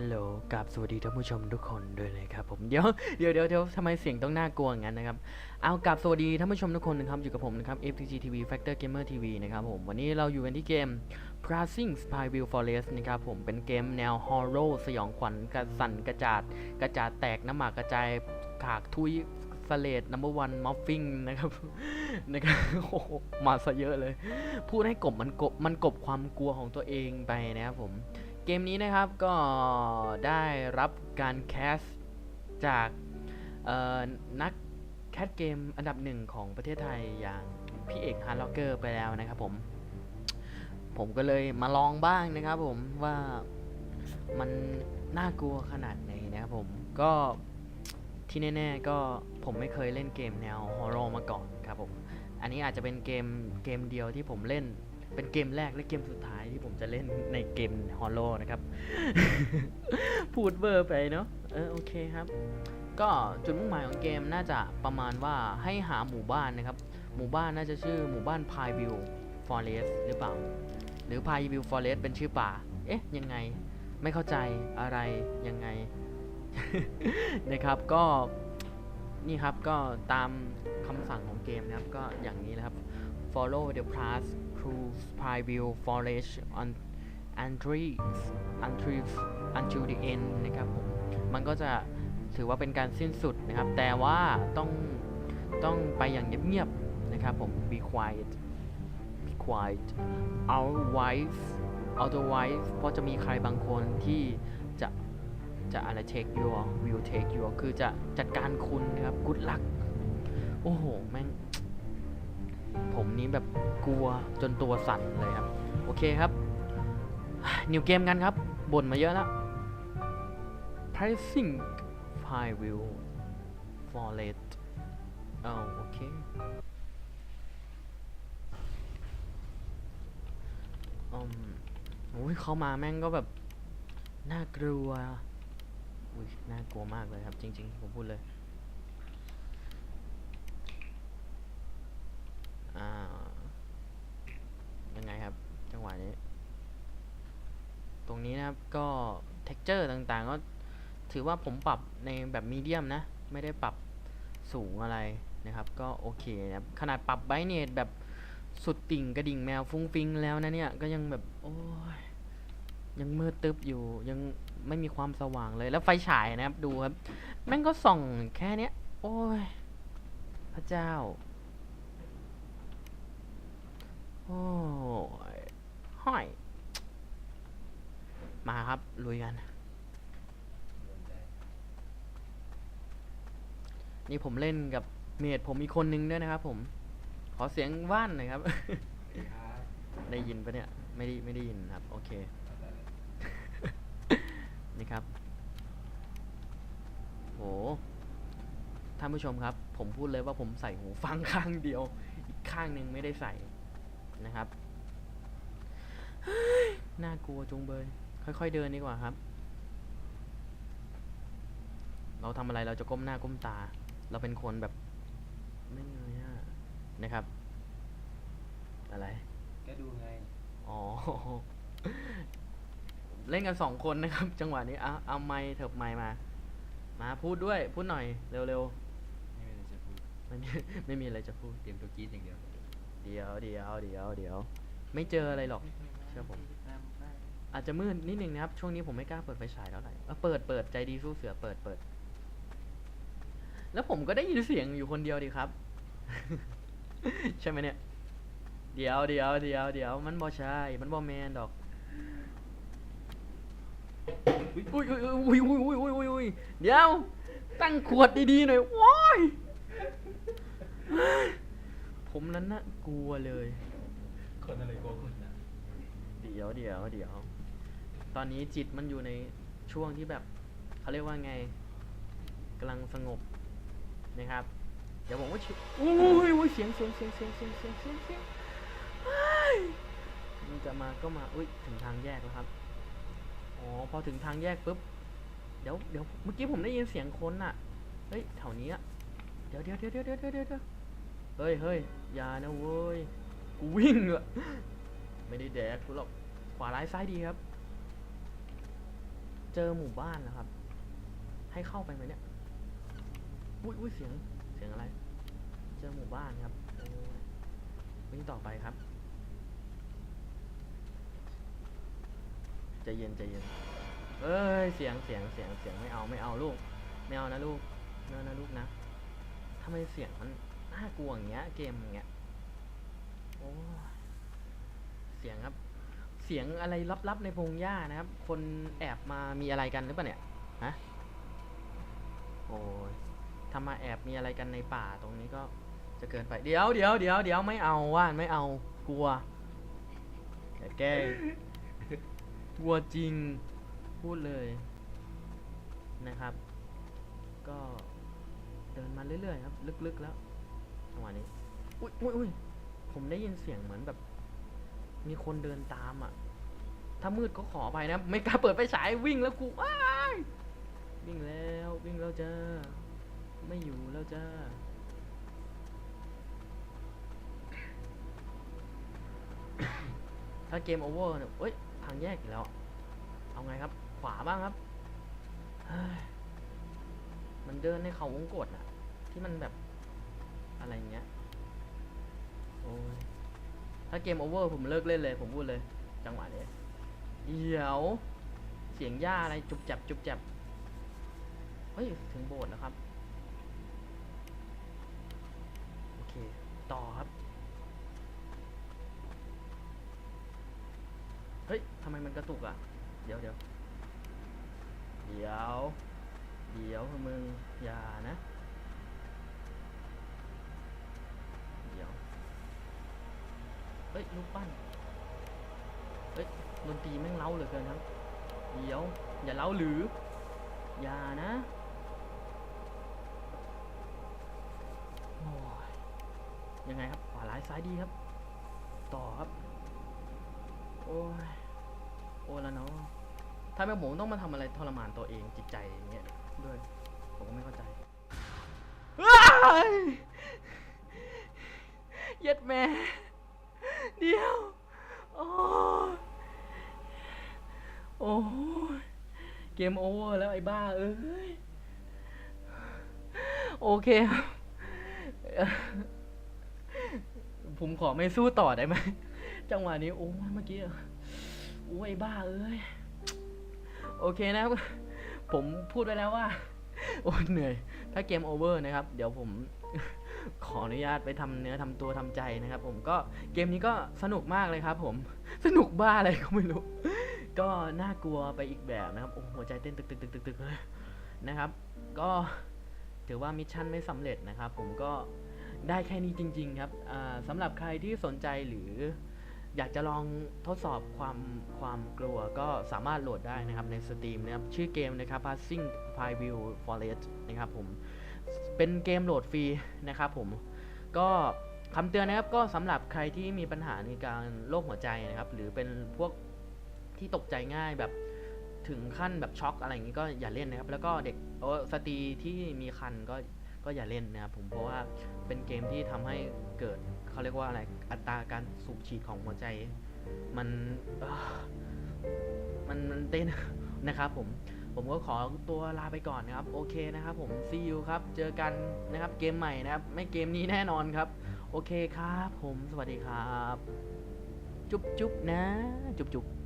ฮัลโหลกับสวัสดีท่านผู้ชมทุกคนด้วยนะครับผม เดี๋ยวเดี๋ยวเดี๋ยวเดี๋ยวทำไมเสียงต้องน่ากลัวอย่างนั้นนะครับ เอากับสวัสดีท่านผู้ชมทุกคนนะครับอยู่กับผมนะครับ FTG TV Factor Gamer TV นะครับผม วันนี้เราอยู่กันที่เกม p r a s i n g Spyville Forest นะครับผม เป็นเกมแนว Horror สยองขวัญกระสันกระจาด กระจาดแตกน้ำหมากกระจายขากทุยสเลด number one muffin นะครับนะครับโอ้โหมาซะเยอะเลย พูดให้กบมันกบมันกบความกลัวของตัวเองไปนะครับผม เกมนี้นะครับก็ได้รับการแคสจากนักแคสเกมอันดับหนึ่งของประเทศไทยอย่างพี่เอกฮาร์ล็อกเกอร์ไปแล้วนะครับผม ผมก็เลยมาลองบ้างนะครับผมว่ามันน่ากลัวขนาดไหนนะครับผมก็ที่แน่ๆก็ผมไม่เคยเล่นเกมแนวฮอร์ r มาก่อนครับผม อันนี้อาจจะเป็นเกมเกมเดียวที่ผมเล่น เป็นเกมแรกและเกมสุดท้ายที่ผมจะเล่นในเกมฮอลโลนะครับ พูดเวอร์ไปเนาะเออโอเคครับ ก็จุดมุ่งหมายของเกมน่าจะประมาณว่าให้หาหมู่บ้านนะครับ หมู่บ้านน่าจะชื่อหมู่บ้านพายวิวฟอเรสหรือเปล่า หรือพายวิวฟอเรสเป็นชื่อป่า เอ๊ะ ยังไง ไม่เข้าใจอะไร ยังไง นะครับก็นี่ครับก็ตามคำสั่งของเกมนะครับ ก็อย่างนี้นะครับ follow the path through Spyville Forest on entries entries until the end นะครับผมมันก็จะถือว่าเป็นการสิ้นสุดนะครับ แต่ว่าต้องต้องไปอย่างเงียบๆนะครับผม be quiet be quiet otherwise otherwise เพราะจะมีใครบางคนที่จะจะอะไร take your will take your คือจะจัดการคุณนะครับ good luck โอ้โห แม่ง ผมนี้แบบกลัวจนตัวสั่นเลยครับ โอเคครับ นิวเกมกันครับบ่นมาเยอะแล้ว pricing file view forlet เอาโอเค อืมโอ้ยเขามาแม่งก็แบบ น่ากลัวอุ้ยน่ากลัวมากเลยครับ จริง ๆ ผมพูดเลย อ่า ยังไงครับ จังหวะนี้ ตรงนี้นะครับก็ texture ต่างๆ ก็ถือว่าผมปรับในแบบมีเดียมนะ ไม่ได้ปรับสูงอะไรนะครับ ก็โอเคนะขนาดปรับไบเนตแบบสุดติ่งกระดิ่งแมวฟุ้งฟิงแล้วนะเนี่ย ก็ยังแบบ โอ้ย ยังมืดตึ๊บอยู่ยังไม่มีความสว่างเลยแล้วไฟฉายนะครับ ดูครับ แม่งก็ส่องแค่เนี้ย โอ้ย พระเจ้า โอ้ยห้อย มาครับ ลุยกัน นี่ผมเล่นกับเมดผมอีกคนนึงด้วยนะครับผม ขอเสียงว่านหน่อยครับ ได้ยินปะเนี่ย ไม่ได้ไม่ได้ยินครับ โอเค นี่ครับ โห ท่านผู้ชมครับ ผมพูดเลยว่าผมใส่หูฟังข้างเดียว อีกข้างหนึ่งไม่ได้ใส่นะครับ น่ากลัวจุงเบย ค่อยๆเดินดีกว่าครับ เราทำอะไรเราจะก้มหน้าก้มตา เราเป็นคนแบบไม่เงยหน้านะครับ อะไร ก็ดูไง อ๋อ เล่นกันสองคนนะครับ จังหวะนี้เอาเอาไม้เถิบไม้มา มาพูดด้วย พูดหน่อยเร็วไม่มีอะไรจะพูดๆไม่มีไม่มีอะไรจะพูด เตรียมตัวกรีดอย่างเดียวเดี๋ยวเดี๋ยวเดี๋ยวเดี๋ยวไม่เจออะไรหรอก เชื่อผม อาจจะมืดนิดนึงนะครับ ช่วงนี้ผมไม่กล้าเปิดไฟฉายเท่าไหร่เออเปิดเปิดใจดีสู้เสือเปิดเปิด แล้วผมก็ได้ยินเสียงอยู่คนเดียวดีครับ ใช่ไหมเนี่ย เดี๋ยวเดี๋ยวเดี๋ยวเดี๋ยวมันบอใช่มันบอแมนดอก อุ้ยอุ้ยอุ้ยอุ้ยอุ้ยอุ้ยอุ้ยอุ้ยเดี๋ยว ตั้งขวดดีๆหน่อยว้ายผมนั้นน่ากลัวเลย คนอะไรกลัวคนนะเดี๋ยวเดี๋ยวเดี๋ยว ตอนนี้จิตมันอยู่ในช่วงที่แบบเขาเรียกว่าไงกำลังสงบ นะครับ เดี๋ยวผมว่าชิอุ้ยอุ้ยเสียงเสียงเสียงเสียงเสียงเสียงเสียงเสียงเฮ้ยมันจะมาก็มาอุ้ยถึงทางแยกแล้วครับอ๋อพอถึงทางแยกปุ๊บเดี๋ยวเดี๋ยวเมื่อกี้ผมได้ยินเสียงคนน่ะเฮ้ยแถวนี้อะเดี๋ยวเดี๋ยวเดี๋ยวเดี๋ยวเดี๋ยวเดี๋ยวเดี๋ยวเฮ้ยเฮ้ยอย่านะเว้ยกูวิ่งอะไม่ได้แดกกูหรอกขวาร้ายซ้ายดีครับ เจอหมู่บ้านแล้วครับ ให้เข้าไปไหมเนี่ย อุ้ยอุ้ยเสียง เสียงอะไร เจอหมู่บ้านครับวิ่งต่อไปครับ ใจเย็นใจเย็น เอ้ย เสียงเสียงเสียงเสียงไม่เอาไม่เอาลูก ไม่เอานะลูกไม่เอานะลูกนะทำไมเสียงมันน่ากลัวอย่างเงี้ย เกมอย่างเงี้ย โอ้เสียงครับ เสียงอะไรลับๆในพงหญ้านะครับ คนแอบมามีอะไรกันหรือเปล่าเนี่ย ฮะ โอ้ย ทำมาแอบมีอะไรกันในป่าตรงนี้ก็จะเกินไป เดี๋ยวเดี๋ยวเดี๋ยวเดี๋ยวไม่เอาว่านไม่เอากลัวอย่าแกล้งกลัวจริงพูดเลยนะครับ ก็เดินมาเรื่อยๆครับ ลึกๆแล้วจังหวะนี้อุ้ยอุ้ยอุ้ยผมได้ยินเสียงเหมือนแบบ มีคนเดินตามอะ ถ้ามืดก็ขอไปนะ ไม่กล้าเปิดไฟฉายวิ่งแล้วกูอ้ายวิ่งแล้ววิ่งแล้วจ้า ไม่อยู่แล้วจ้า ถ้าเกมโอเวอร์เนี่ยเอ้ย ทางแยกอีกแล้ว เอาไงครับ ขวาบ้างครับ มันเดินในเขาวงกตอะที่มันแบบอะไรเงี้ย โอ้ย ถ้าเกมโอเวอร์ผมเลิกเล่นเลย ผมพูดเลย จังหวะนี้เดี๋ยว เสียงหญ้าอะไร จุบจับ จุบจับ เฮ้ย ถึงโบสถ์แล้วครับ ต่อครับ เฮ้ยทำไมมันกระตุกอะ เดี๋ยวเดี๋ยวเดี๋ยว เดี๋ยวมึงอย่านะ เดี๋ยว เฮ้ยลูกปั้น เฮ้ยดนตรีแม่งเล้าเหลือเกินครับ เดี๋ยว อย่าเล้าหรือ อย่านะ โอ้ย ยังไงครับขวาร้ายซ้ายดีครับ ต่อครับ โอ้ยโอ้แล้วเนาะทำไมผมต้องมาทำอะไรทรมานตัวเองจิตใจอย่างเงี้ยด้วย ผมก็ไม่เข้าใจเย็ดแม่ เดี๋ยวโอ้ยโอ้ยเกมโอเวอร์แล้วไอ้บ้าเอ้ย โอเคครับ ผมขอไม่สู้ต่อได้ไหม จังหวะนี้โอ้ยเมื่อกี้โอ้ยบ้าเอ้ย โอเคนะครับ ผมพูดไปแล้วว่า โอ้ยเหนื่อย ถ้าเกมโอเวอร์นะครับ เดี๋ยวผมขออนุญาตไปทำเนื้อทำตัวทำใจนะครับ ผมก็เกมนี้ก็สนุกมากเลยครับ ผมสนุกบ้าอะไรก็ไม่รู้ ก็น่ากลัวไปอีกแบบนะครับโอ้หัวใจเต้นตึกตึกตึกตึกตึกเลยนะครับ ก็ถือว่ามิชชั่นไม่สำเร็จนะครับ ผมก็ ได้แค่นี้จริง ๆ ครับสำหรับใครที่สนใจหรืออยากจะลองทดสอบความความกลัวก็สามารถโหลดได้นะครับในสตรีมนะครับ ชื่อเกมนะครับ Passing Fire View Forest นะครับผม เป็นเกมโหลดฟรีนะครับผม ก็คำเตือนนะครับก็สำหรับใครที่มีปัญหาในการโรคหัวใจนะครับ หรือเป็นพวกที่ตกใจง่ายแบบถึงขั้นแบบช็อกอะไรอย่างนี้ก็อย่าเล่นนะครับ แล้วก็เด็กโอ้สตรีที่มีคันก็ ก็อย่าเล่นนะครับผมเพราะว่าเป็นเกมที่ทำให้เกิดเขาเรียกว่าอะไรอัตราการสูบฉีดของหัวใจ มันมันมันเต้นนะครับผมผมก็ขอตัวลาไปก่อนนะครับ โอเคนะครับผม see you ครับ เจอกันนะครับเกมใหม่นะครับ ไม่เกมนี้แน่นอนครับ โอเคครับผมสวัสดีครับ จุ๊บจุ๊บนะ จุ๊บจุ๊บ